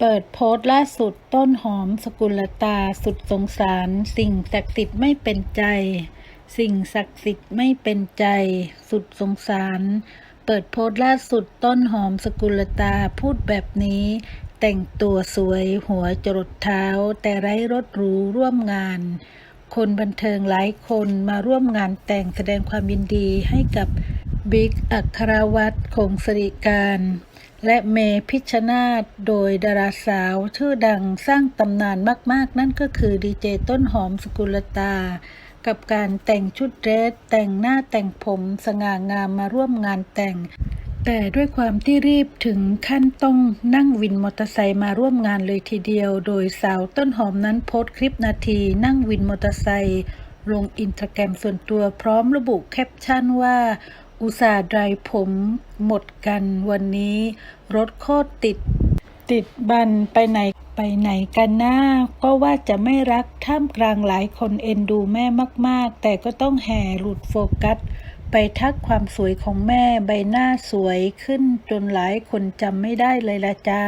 เปิดโพสต์ล่าสุดต้นหอมสกุลตาสุดสงสาร สิ่งศักดิ์สิทธิ์ไม่เป็นใจ สิ่งศักดิ์สิทธิ์ไม่เป็นใจ สุดสงสาร เปิดโพสต์ล่าสุดต้นหอมสกุลตาพูดแบบนี้ แต่งตัวสวยหัวจรดเท้า แต่ไร้รถหรูร่วมงาน คนบันเทิงหลายคนมาร่วมงานแต่งแสดงความยินดีให้กับบิ๊กอัครวัตรคงสริการ และเมพิชนาธโดยดาราสาวชื่อดังสร้างตำนานมาก ๆ นั่นก็คือดีเจต้นหอมสกุลตา กับการแต่งชุดเดรสแต่งหน้าแต่งผมสง่างามมาร่วมงานแต่ง แต่ด้วยความที่รีบถึงขั้นต้องนั่งวินมอเตอร์ไซค์มาร่วมงานเลยทีเดียว โดยสาวต้นหอมนั้นโพสต์คลิปนาที นั่งวินมอเตอร์ไซค์ลงอินสตาแกรมส่วนตัวพร้อมระบุแคปชั่นว่า อุตส่าห์ไดรผมหมดกันวันนี้ รถโคตรติด ติดบันไปไหนไปไหนกันหน้า ก็ว่าจะไม่รักท่ามกลางหลายคนเอ็นดูแม่มาก ๆ แต่ก็ต้องแห่หลุดโฟกัส ไปทักความสวยของแม่ใบหน้าสวยขึ้นจนหลายคนจำไม่ได้เลยละจ้า